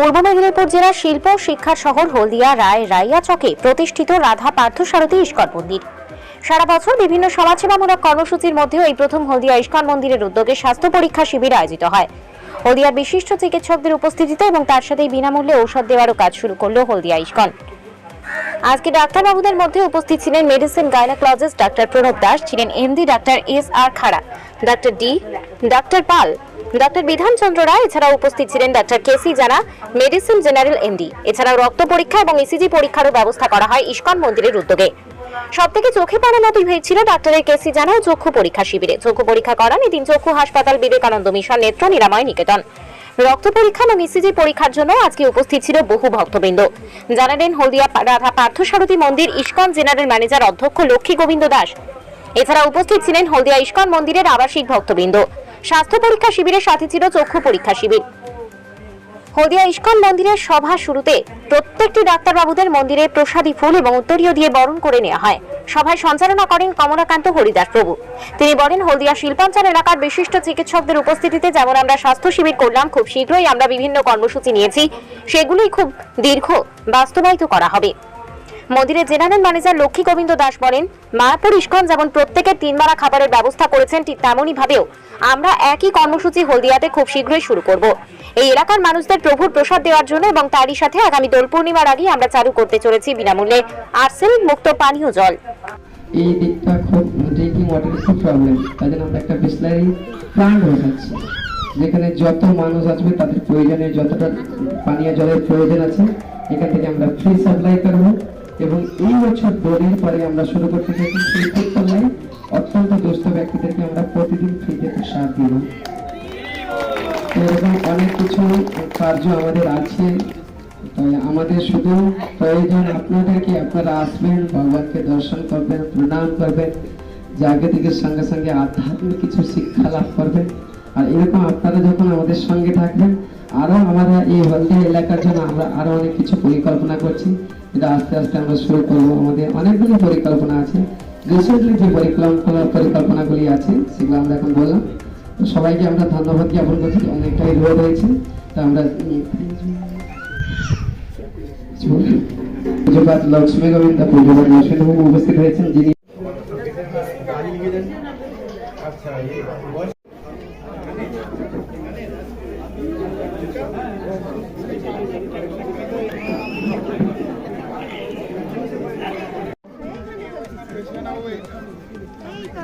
পূর্ব মেদিনীপুর জেলার শিল্প ও শিক্ষার শহর, হলদিয়া, রায় রাইয়া চকে প্রতিষ্ঠিত রাধা পার্থ পার্থসারথী ইস্কন মন্দির। সারা বছর বিভিন্ন সমাজসেবামূলক কর্মসূচির মধ্যেও এই প্রথম হলদিয়া ইস্কন মন্দিরের উদ্যোগে স্বাস্থ্য পরীক্ষা শিবির আয়োজিত হয়। হলদিয়ার বিশিষ্ট চিকিৎসকদের উপস্থিতিতে এবং তার সাথেই বিনামূল্যে ঔষধ দেওয়ারও কাজ শুরু করল হলদিয়া ইস্কন। আজকে ডাক্তারবাবুদের মধ্যে উপস্থিত ছিলেন medicine gynaecologist doctor Pranab Das, ছিলেন MD doctor S R Khara doctor D doctor Pal doctor Bidhanchandra Roy, এছাড়াও উপস্থিত ছিলেন ডাক্তার কেসি জানা মেডিসিন জেনারেল এমডি এছাড়াও রক্ত পরীক্ষা এবং ইসিজি পরীক্ষারও ব্যবস্থা করা হয় ইস্কন মন্দিরের উদ্যোগে। সব থেকে চোখে পড়ার মতোই হয়েছিল ডাক্তারের কেসি জানা চক্ষু পরীক্ষা শিবিরে। চক্ষু পরীক্ষা করান এদিন চক্ষু হাসপাতাল বিবেকানন্দ মিশন নেত্র নিরাময় নিকেতন। রক্ত পরীক্ষা এবং ইসিজি পরীক্ষার জন্য আজকে উপস্থিত ছিল বহু ভক্তবৃন্দ। জানালেন হলদিয়া রাধা পার্থসারথী মন্দির ইস্কন জেনারেল ম্যানেজার অধ্যক্ষ লক্ষ্মী গোবিন্দ দাস। এছাড়া উপস্থিত ছিলেন হলদিয়া ইস্কন মন্দিরের আবাসিক ভক্তবৃন্দ। স্বাস্থ্য পরীক্ষা শিবিরের সাথে ছিল চক্ষু পরীক্ষা শিবির। হলদিয়া ইস্কন মন্দিরের সভা শুরুতে প্রত্যেকটি ডাক্তারবাবুদের মন্দিরে প্রসাদী ফুল এবং উত্তরীয় দিয়ে বরণ করে নেওয়া হয়। সভায় সঞ্চালনা করেন কমলাকান্ত হরিদাস প্রভু। তিনি বলেন, হলদিয়া শিল্পাঞ্চল এলাকার বিশিষ্ট চিকিৎসকদের উপস্থিতিতে যেমন আমরা স্বাস্থ্য শিবির করলাম, খুব শীঘ্রই আমরা বিভিন্ন কর্মসূচি নিয়েছি। সেগুলোই খুব দীর্ঘ, বাস্তবায়িত করা হবে। মন্দিরের জেনারেল ম্যানেজার লক্ষ্মী গোবিন্দ দাস বলেন, মায়াপুর, ইস্কন যেমন প্রত্যেকের তিনবেলা খাবারের ব্যবস্থা করেছেন, ঠিক তেমনই ভাবেও আমরা একই কর্মসূচি হলদিয়াতে খুব শীঘ্রই শুরু করব। এই এলাকার মানুষদের প্রভুর প্রসাদ দেওয়ার জন্য এবং তারই সাথে আগামী দোল পূর্ণিমার আগে আমরা চালু করতে চলেছি বিনামূল্যে। আর্সেনিক মুক্ত পানীয় জল। এই দিকটা খুব ড্রিঙ্কিং ওয়াটারের খুব প্রবলেম তাই জন্য আমরা একটা বিসলারি প্লান্ট বসাচ্ছি। যেখানে যত মানুষ আসবে, তাদের প্রয়োজনে যতটা পানীয় জলের প্রয়োজন আছে, এখান থেকে আমরা ফ্রি সাপ্লাই করব। এবং এই বছর দোলের পরে আমরা শুরু করতে চাই ফুড অত্যন্ত দুস্থ ব্যক্তিদেরকে আমরা প্রতিদিন ফ্রিতে প্রসাদ দিব। এরকম অনেক কিছু কার্য আমাদের আছে। আমাদের শুধু প্রয়োজন আপনাদেরকে, আপনারা আসবেন, ভগবানকে দর্শন করবেন, প্রণাম করবেন, জাগতিকের সঙ্গে সঙ্গে আধ্যাত্মিক কিছু শিক্ষা লাভ করবেন। আর এরকম আপনারা যখন আমাদের সঙ্গে থাকবেন আরও আমরা এই হলদিয়া এলাকার জন্য আমরা আরও অনেক কিছু পরিকল্পনা করছি। এটা আস্তে আস্তে আমরা শুরু করব। আমাদের অনেকগুলি পরিকল্পনা আছে। রিসেন্টলি যে পরিকল্পনা পরিকল্পনাগুলি আছে, সেগুলো আমরা এখন বললাম। তো সবাইকে আমরা ধন্যবাদ জ্ঞাপন করছি অনেকটাই রোদ হয়েছে তা আমরা পুজোপাত লক্ষ্মী গোবিন্দ পুজোপাত নরসিংহবাবু উপস্থিত হয়েছেন, যিনি এই তো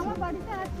আমার বাড়িতে আছে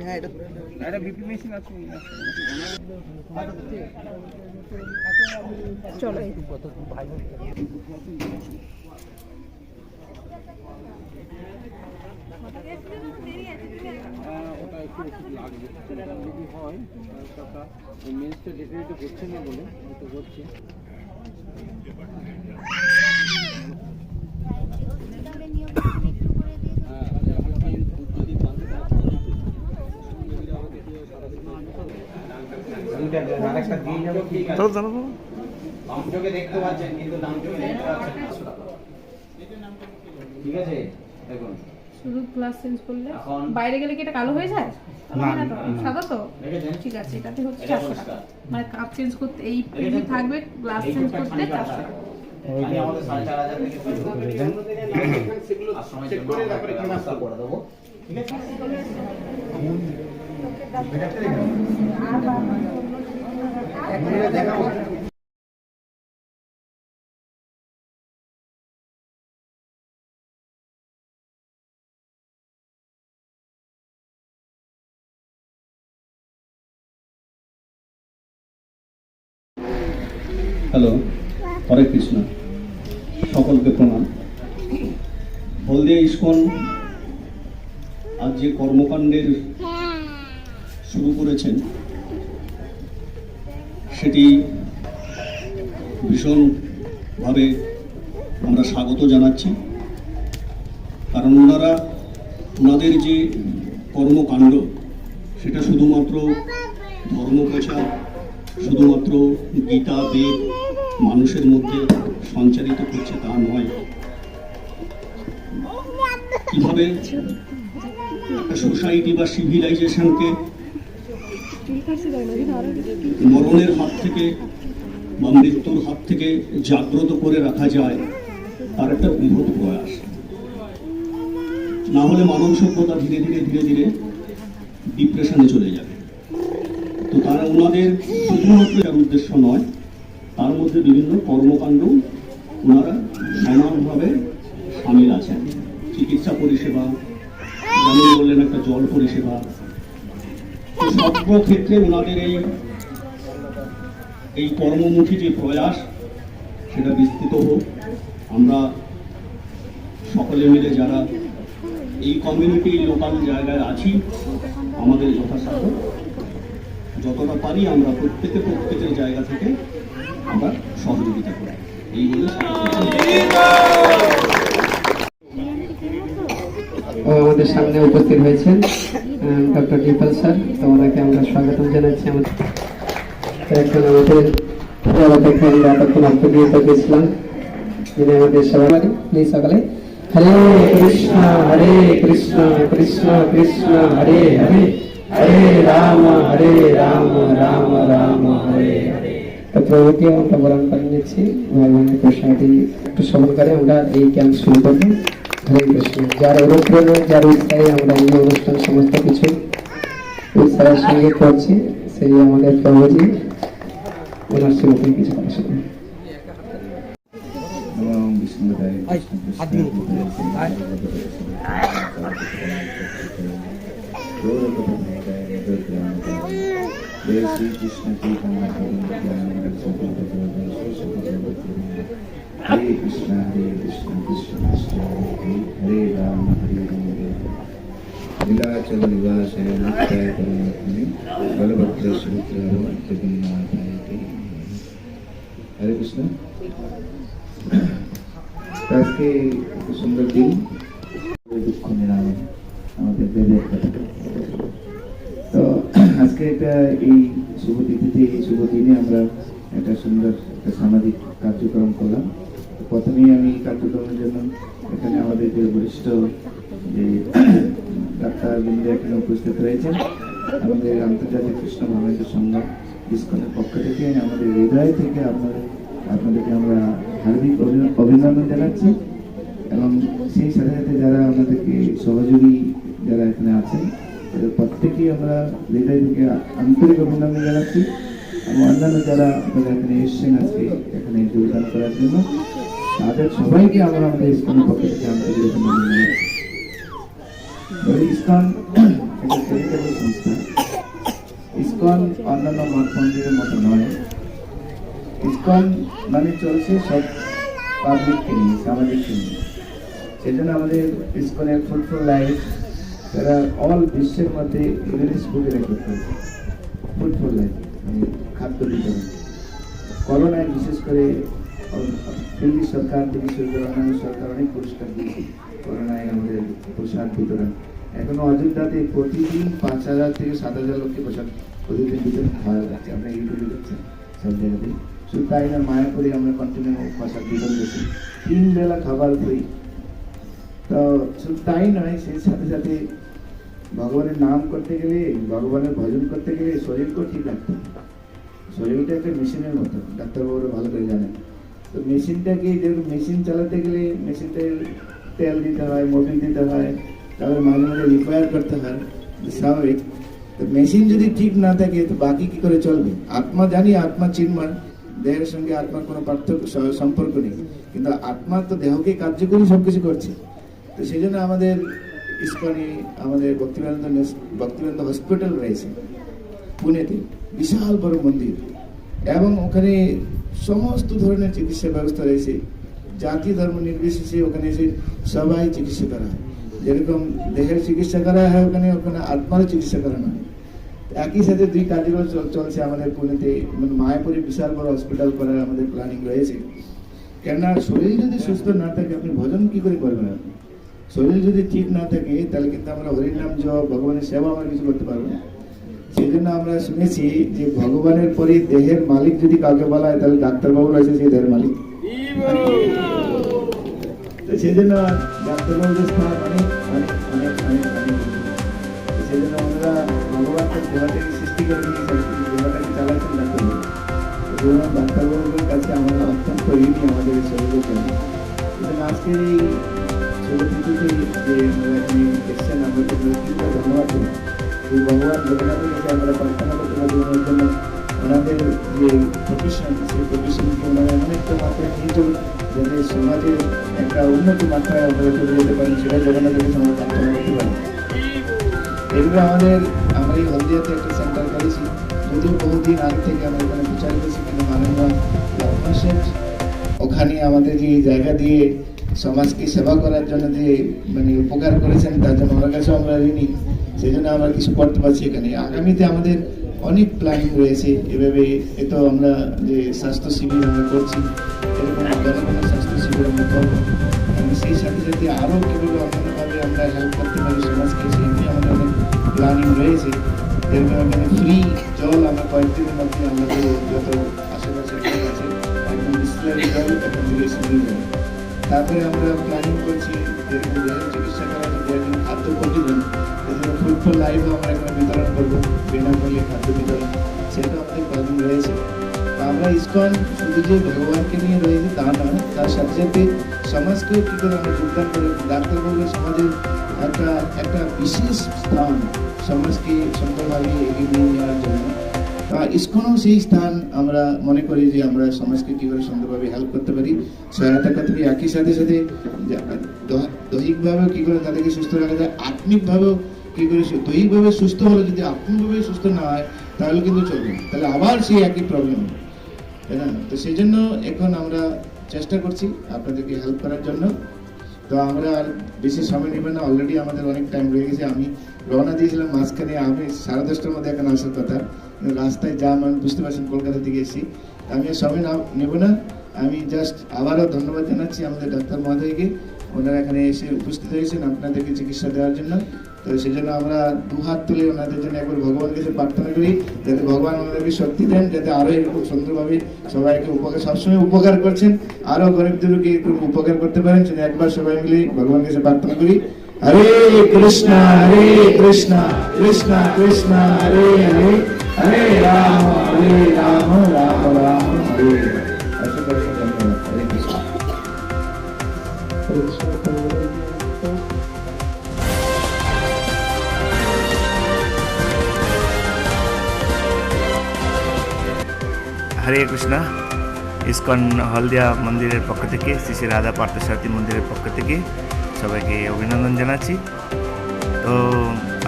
হ্যাঁ এটা এটা বিপি চলো ওটা একটু ওষুধ লাগবে যদি হয় মেন্সটা ডেটারেটে করছে না বলে হয়তো করছে দেখতে পাচ্ছেন কিন্তু দামচোকে দেখতে পাচ্ছেন ঠিক আছে দেখুন। শুধু গ্লাস চেঞ্জ করলে? বাইরে গেলে কি এটা কালো হয়ে যায়। সাদা তো? ঠিক আছে এটাতে হচ্ছে চারশো টাকা। মানে কাপ চেঞ্জ করতে এই থাকবে গ্লাস চেঞ্জ করতে চারশো টাকা। ঠিক আছে? হ্যালো হরে কৃষ্ণ। সকলকে প্রণাম। হলদিয়া ইস্কন আজ যে কর্মকাণ্ডের শুরু করেছেন সেটি ভীষণভাবে আমরা স্বাগত জানাচ্ছি। কারণ ওনারা, ওনাদের যে কর্মকাণ্ড, সেটা শুধুমাত্র ধর্ম প্রচার, শুধুমাত্র গীতা, বেদ মানুষের মধ্যে সঞ্চারিত করছে তা নয়। কীভাবে একটা সোসাইটি বা সিভিলাইজেশনকে মরণের হাত থেকে বা মৃত্যুর হাত থেকে জাগ্রত করে রাখা যায়, তার একটা বৃহৎ প্রয়াস। না হলে মানব সভ্যতা ধীরে ধীরে ধীরে ধীরে ডিপ্রেশনে চলে যাবে। তো তারা ওনাদের শুধুমাত্র এর উদ্দেশ্য নয়, তার মধ্যে বিভিন্ন কর্মকাণ্ড ওনারা সমানভাবে সামিল আছেন। চিকিৎসা পরিষেবা, যেমন বললেন, একটা জল পরিষেবা সর্বক্ষেত্রে ওনাদের এই এই কর্মমুখী যে প্রয়াস, সেটা বিস্তৃত হোক। আমরা সকলে মিলে যারা এই কমিউনিটি লোকাল জায়গায় আছি, আমাদের যথাসাধ্য। যতটা পারি আমরা প্রত্যেকে প্রত্যেকের জায়গা থেকে আমরা সহযোগিতা করি। এই বলে আমাদের সামনে উপস্থিত হয়েছেন ডক্টর ডিপল স্যার তো ওনাকে আমরা স্বাগতম জানাচ্ছি। আমাদের এখন আমাদের দেখে আমরা সকালে। হরে কৃষ্ণ হরে কৃষ্ণ কৃষ্ণ কৃষ্ণ, হরে হরে হরে রাম হরে রাম রাম রাম, হরে হরে। আমরা বরণ করে নিচ্ছি। ভগবানের প্রসাদী একটু শ্রবণ করে আমরা এই ক্যাম্প শুরু করব। হরে কৃষ্ণ। যার অনুপ্রেরণা, যার উৎসাহে আমরা এই অনুষ্ঠান সমস্ত কিছু উৎসাহের সঙ্গে করছি সেই আমাদের প্রভুজি ওনার শ্রীমতী কিছু শুনুন বিষ্ণুদেবায় কৃষ্ণ জয় শ্রী কৃষ্ণ হরে কৃষ্ণ হরে কৃষ্ণ কৃষ্ণ কৃষ্ণ হরে হরে রাম লীলাচল নিবাসায় নিত্যায় পরমাত্মনে বলভদ্র সুমিত্র জগন্নাথায় হরে কৃষ্ণ আজকে সুন্দর দিন। দুঃখ আমাদের বেদের তো আজকে একটা এই শুভ এই শুভ দিনে আমরা একটা সুন্দর একটা সামাজিক কার্যক্রম করলাম। প্রথমেই আমি কার্যক্রমের জন্য এখানে আমাদের যে বরিষ্ঠ যে ডাক্তার বৃন্দ এখানে উপস্থিত রয়েছেন। আমাদের আন্তর্জাতিক কৃষ্ণ ভবনের সংঘ ইস্কনের পক্ষ থেকে, আমাদের হৃদয় থেকে আপনাদের, আপনাদেরকে আমরা হার্দিক অভি- অভিনন্দন জানাচ্ছি। এবং সেই সাথে সাথে যারা আমাদেরকে সহযোগী যারা এখানে আছেন, তাদের প্রত্যেকেই আমরা হৃদয় থেকে আন্তরিক অভিনন্দন জানাচ্ছি। এবং অন্যান্য যারা আপনারা এখানে এসছেন আজকে এখানে যোগদান করার জন্য, তাদের সবাইকে আমরা আমাদের ইস্কনের পক্ষ থেকে আন্তরিক অভিনন্দন জানাচ্ছি। ইস্কন একটা সংস্থা ইস্কন অন্যান্য মঠ মন্দিরের মতো নয়। ইসকন মানে চলছে সব পাবলিককে নিয়ে সামাজিককে নিয়ে সেজন্য আমাদের ইসকনের ফ্রুটফুল লাইফ তারা অল বিশ্বের মধ্যে ইংলিশ বুকে রেকর্ড করেছে ফ্রুটফুল লাইফ মানে খাদ্য বিতরণ। করোনায় বিশেষ করে দিল্লি সরকার দিল্লি সরকার, অন্যান্য সরকার অনেক পুরস্কার দিয়েছে। করোনায় আমাদের প্রসাদ বিতরণ। এখনও অযোধ্যাতে প্রতিদিন পাঁচ হাজার থেকে সাত হাজার লোককে প্রসাদ প্রতিদিন বিতরণ খাওয়া যাচ্ছে। আমরা ইউটিউবে দেখছেন সব জায়গাতে শুধু তাই না, মায়াপুরে আমরা কন্টিনিউ প্রসাদ বিতরণ করছি। তিন বেলা খাবার ফ্রি। তো শুধু তাই নয়, সেই সাথে সাথে ভগবানের নাম করতে গেলে, ভগবানের ভজন করতে গেলে শরীরকেও ঠিক রাখতে শরীরটা একটা মেশিনের মতো, ডাক্তারবাবুরা ভালো করে জানেন। তো মেশিনটাকে যেরকম মেশিন চালাতে গেলে মেশিনটা তেল দিতে হয় মোবিল দিতে হয় তারপর মাঝে মাঝে রিপেয়ার করতে হয় স্বাভাবিক। মেশিন যদি ঠিক না থাকে, তো বাকি কি করে চলবে? আত্মা জানি, আত্মা চিন্ময়। দেহের সঙ্গে আত্মার কোনো পার্থক্য সম্পর্ক নেই। কিন্তু আত্মা তো দেহকে কার্যকরী সবকিছু করছে। তো সেই জন্য আমাদের ইস্কনে, আমাদের ভক্তিবেদান্ত নেস- ভক্তিবেদান্ত হসপিটাল রয়েছে, পুনেতে। বিশাল বড় মন্দির। এবং ওখানে সমস্ত ধরনের চিকিৎসা ব্যবস্থা রয়েছে। জাতি ধর্ম নির্বিশেষে ওখানে এসে সবাই চিকিৎসা করা হয়। যেরকম দেহের চিকিৎসা করা হয় ওখানে ওখানে আত্মারও চিকিৎসা করানো হয়। একই সাথে দুই চল- চলছে আমাদের পুনেতে মানে মায়াপুরে বিশাল বড় হসপিটাল করার আমাদের প্ল্যানিং রয়েছে। কেননা শরীর যদি সুস্থ না থাকে, আপনি ভজন কি করে করবেন আপনি? শরীর যদি ঠিক না থাকে, তাহলে কিন্তু আমরা হরির নাম জপ, ভগবানের সেবা আমরা কিছু করতে পারব না। সেই জন্য আমরা শুনেছি যে ভগবানের পরে দেহের মালিক যদি কাউকে বলা হয়, তাহলে ডাক্তারবাবু রয়েছে সেই দেহের মালিক। সেই জন্য ডাক্তারবাবুদের স্থান অনেক অনেক অনেক অনেক অনেক সেই জন্য আমরা ভগবানকে দেহটাকে সৃষ্টি করে দিয়েছি দেহটাকে চালাচ্ছেন ডাক্তারবাবু জন্য ডাক্তারবাবুদের কাছে আমরা অত্যন্ত ঋণী আমাদের শরীরের জন্য এবং আজকের এই ছোটটিতে যে আমরা এখানে এসছেন, আমরা ধন্যবাদ এই ভগবান জগন্নাথের কাছে আমরা প্রার্থনা করতে পারি ওনার জন্য। ওনাদের যে প্রফেশন সেই প্রফেশনকে ওনারা এমন একটা মাত্রায় নিয়ে চলুন। যাতে সমাজের একটা উন্নত মাত্রায় আমরা চলে যেতে পারি সেটা জগন্নাথের কাছে করতে পারি। এগুলো আমাদের, আমরা এই হলদিয়াতে একটা সেন্টার করেছি। যদিও বহুদিন আগে থেকে আমরা এখানে প্রচার করেছি কিন্তু মাননীয় ওখানে আমাদের যে জায়গা দিয়ে সমাজকে সেবা করার জন্য যে মানে উপকার করেছেন, তার জন্য ওনার কাছেও আমরা ঋণী। সেই জন্য আমরা কিছু করতে পারছি এখানে। আগামীতে আমাদের অনেক প্ল্যানিং রয়েছে। এভাবে এ তো আমরা যে স্বাস্থ্য শিবির আমরা করছি, এরকম ঘন স্বাস্থ্য শিবির আমরা করব, এবং সেই সাথে সাথে আরও কীভাবে অন্যান্যভাবে আমরা হেল্প করতে পারি সমাজকে, সেই নিয়ে আমাদের অনেক প্ল্যানিং রয়েছে। যেরকম এখানে ফ্রি জল আমরা কয়েকদিনের মধ্যে আমাদের যত আশেপাশে আছে, একদম বিসলারি জল থেকে শুরু যাবে তারপরে আমরা প্ল্যানিং করছি যেরকম চিকিৎসা জন্য যেরকম খাদ্য এজন্য ফুড আমরা এখানে বিতরণ করব বিনামূল্যে খাদ্য বিতরণ। সেটা আমাদের প্ল্যানিং রয়েছে। আমরা ইস্কন শুধু যে ভগবানকে নিয়ে রয়েছে তা নয়, তার সাথে সাথে সমাজকেও কী করে আমরা যোগদান করে ডাক্তারবাবু সমাজের একটা একটা বিশেষ স্থান সমাজকে সুন্দরভাবে এগিয়ে নিয়ে যাওয়ার জন্য। ইস্কনও সেই স্থান আমরা মনে করি যে আমরা সমাজকে কী করে সুন্দরভাবে হেল্প করতে পারি। সহায়তা করতে পারি। একই সাথে সাথে দৈহিকভাবেও কী করে তাদেরকে সুস্থ রাখা যায়, আত্মিকভাবেও কী করে দৈহিকভাবে সুস্থ হলে যদি আত্মিকভাবে সুস্থ না হয়, তাহলে কিন্তু চলবে না। তাহলে আবার সেই একই প্রবলেম তাই না? তো সেই জন্য এখন আমরা চেষ্টা করছি আপনাদেরকে হেল্প করার জন্য। তো আমরা আর বেশি সময় নেবে না। অলরেডি আমাদের অনেক টাইম রয়ে গেছে। আমি রওনা দিয়েছিলাম মাঝখানে। আমি সাড়ে দশটার মধ্যে এখন আসার কথা। রাস্তায় যাম আমি বুঝতে পারছেন কলকাতা থেকে এসেছি। আমি আর সময় না নেব না। আমি জাস্ট আবারও ধন্যবাদ জানাচ্ছি আমাদের ডাক্তার মহোদয়কে। ওনারা এখানে এসে উপস্থিত হয়েছেন আপনাদেরকে চিকিৎসা দেওয়ার জন্য। তো সেই জন্য আমরা দু হাত তুলে ওনাদের জন্য একবার ভগবানের কাছে প্রার্থনা করি যাতে ভগবান ওনাদেরকে শক্তি দেন, যাতে আরও এরকম সুন্দরভাবে সবাইকে উপকার, সবসময় উপকার করছেন। আরও গরিবদেরকে একটু উপকার করতে পারেন সেটা একবার সবাই মিলে ভগবানের কাছে প্রার্থনা করি। হরে কৃষ্ণ হরে কৃষ্ণ কৃষ্ণ কৃষ্ণ, হরে হরে হরে রাম হরে রাম রাম রাম। হরে কৃষ্ণ। ইস্কন হলদিয়া মন্দিরের পক্ষ থেকে, শ্রী শ্রী রাধা পার্থসারথী মন্দিরের পক্ষ থেকে সবাইকে অভিনন্দন জানাচ্ছি। তো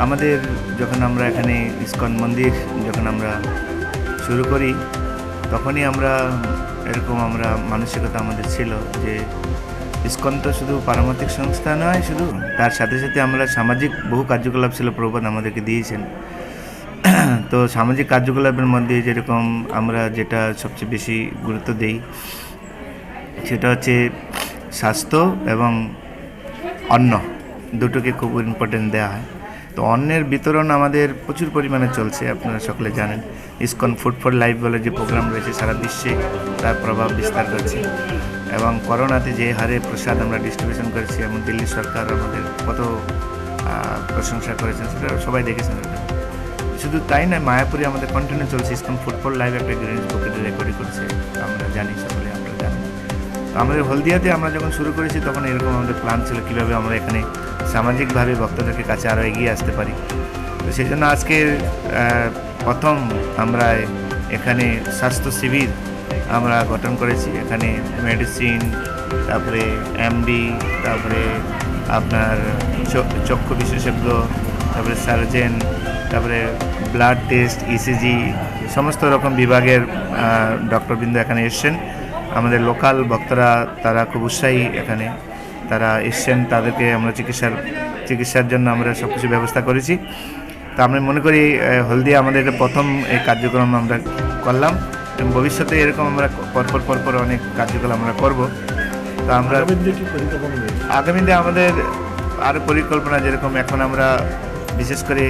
আমাদের যখন আমরা এখানে ইস্কন মন্দির যখন আমরা শুরু করি, তখনই আমরা এরকম আমরা মানসিকতা আমাদের ছিল যে ইস্কন তো শুধু পারমার্থিক সংস্থা নয়, শুধু তার সাথে সাথে আমরা সামাজিক বহু কার্যকলাপ ছিল প্রবাদ আমাদেরকে দিয়েছেন। তো সামাজিক কার্যকলাপের মধ্যে যেরকম আমরা যেটা সবচেয়ে বেশি গুরুত্ব দেই, সেটা হচ্ছে স্বাস্থ্য এবং অন্ন দুটোকে খুব ইম্পর্টেন্ট দেওয়া হয়। তো অন্নের বিতরণ আমাদের প্রচুর পরিমাণে চলছে, আপনারা সকলে জানেন। ইসকন ফুড ফর লাইফ বলে যে প্রোগ্রাম রয়েছে সারা বিশ্বে, তার প্রভাব বিস্তার করছে। এবং করোনাতে যে হারে প্রসাদ আমরা ডিস্ট্রিবিউশন করেছি এবং দিল্লি সরকার আমাদের কত প্রশংসা করেছেন, সেটা সবাই দেখেছেন। শুধু তাই নয়, মায়াপুরে আমাদের কন্টিনিউ চলছে ইসকন ফুটবল লাইভ একটা গ্রিনিজ বুকে রেকর্ড করেছে। আমরা জানি, সকলে আমরা জানি। তো আমাদের হলদিয়াতে আমরা যখন শুরু করেছি, তখন এরকম আমাদের প্ল্যান ছিল কীভাবে আমরা এখানে সামাজিকভাবে ভক্তদেরকে কাছে আরও এগিয়ে আসতে পারি। তো সেই জন্য আজকে প্রথম আমরা এখানে স্বাস্থ্য শিবির আমরা গঠন করেছি। এখানে মেডিসিন তারপরে এমডি তারপরে আপনার চক্ষু বিশেষজ্ঞ, তারপরে সার্জেন তারপরে ব্লাড টেস্ট ইসিজি সমস্ত রকম বিভাগের ডক্টরবৃন্দ এখানে এসছেন। আমাদের লোকাল ভক্তরা তারা খুব উৎসাহী এখানে। তারা এসছেন তাদেরকে আমরা চিকিৎসার চিকিৎসার জন্য আমরা সব কিছু ব্যবস্থা করেছি। তা আমি মনে করি হলদিয়া আমাদের প্রথম এই কার্যক্রম আমরা করলাম এবং ভবিষ্যতে এরকম আমরা পরপর পরপর অনেক কার্যক্রম আমরা করব। তা আমরা আগামী দিনে আমাদের আরও পরিকল্পনা যেরকম এখন আমরা বিশেষ করে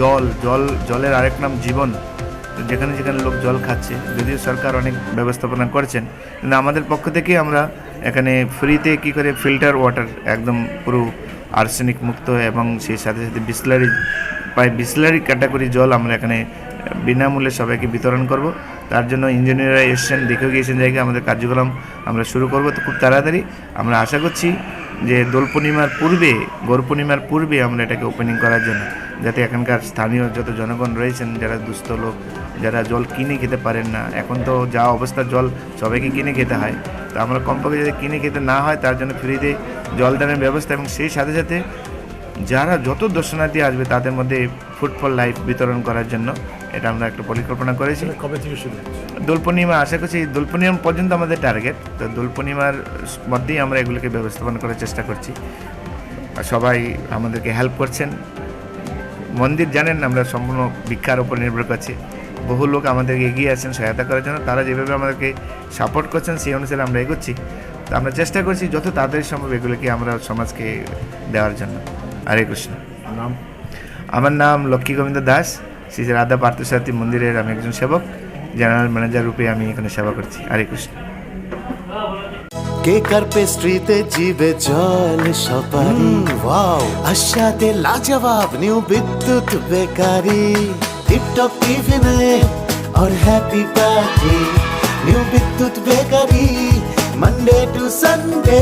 জল জল, জলের আরেক নাম জীবন। যেখানে যেখানে লোক জল খাচ্ছে, যদিও সরকার অনেক ব্যবস্থাপনা করছেন, কিন্তু আমাদের পক্ষ থেকে আমরা এখানে ফ্রিতে কি করে ফিল্টার ওয়াটার একদম পুরো আর্সেনিক মুক্ত এবং সেই সাথে সাথে বিসলারি প্রায় বিসলারি ক্যাটাগরি জল আমরা এখানে বিনামূল্যে সবাইকে বিতরণ করব। তার জন্য ইঞ্জিনিয়াররা এসছেন, দেখেও গিয়েছেন জায়গায়। আমাদের কার্যক্রম আমরা শুরু করব। তো খুব তাড়াতাড়ি আমরা আশা করছি যে দোল পূর্ণিমার পূর্বে, গৌর পূর্ণিমার পূর্বে আমরা এটাকে ওপেনিং করার জন্য, যাতে এখানকার স্থানীয় যত জনগণ রয়েছেন, যারা দুস্থ লোক, যারা জল কিনে খেতে পারেন না, এখন তো যা অবস্থা জল, সবাইকে কিনে খেতে হয়। তো আমরা কমপক্ষে যদি কিনে খেতে না হয়, তার জন্য ফ্রিতে জলদানের ব্যবস্থা এবং সেই সাথে সাথে যারা যত দর্শনার্থী আসবে তাদের মধ্যে ফর লাইফ বিতরণ করার জন্য এটা আমরা একটা পরিকল্পনা করেছি। কবে থেকে শুরু দোল পূর্ণিমা আশা করছি দোল পূর্ণিমা পর্যন্ত আমাদের টার্গেট তো দোল পূর্ণিমার মধ্যেই আমরা এগুলোকে ব্যবস্থাপনা করার চেষ্টা করছি। আর সবাই আমাদেরকে হেল্প করছেন। মন্দির জানেন আমরা সম্পূর্ণ ভিক্ষার উপর নির্ভর করছি। বহু লোক আমাদেরকে এগিয়ে আছেন সহায়তা করার জন্য। তারা যেভাবে আমাদেরকে সাপোর্ট করছেন সেই অনুসারে আমরা এগোচ্ছি। তো আমরা চেষ্টা করছি যত তাড়াতাড়ি সম্ভব এগুলোকে আমরা সমাজকে দেওয়ার জন্য। হরে কৃষ্ণ নাম আমার নাম লক্ষ্মী গোবিন্দ দাস শ্রী রাধা পার্থসারথী মন্দিরের আমি একজন সেবক জেনারেল ম্যানেজার রূপে আমি এখানে সেবা করছি হরে কৃষ্ণ কেকার পেস্ট্রিতে জিবে জল সপারি ওয়াও আশাতে লাজবাব নিউ বিদ্যুৎ বেকারি টিপটপ টিফিনে और happy party new Bidyut bakery Monday to Sunday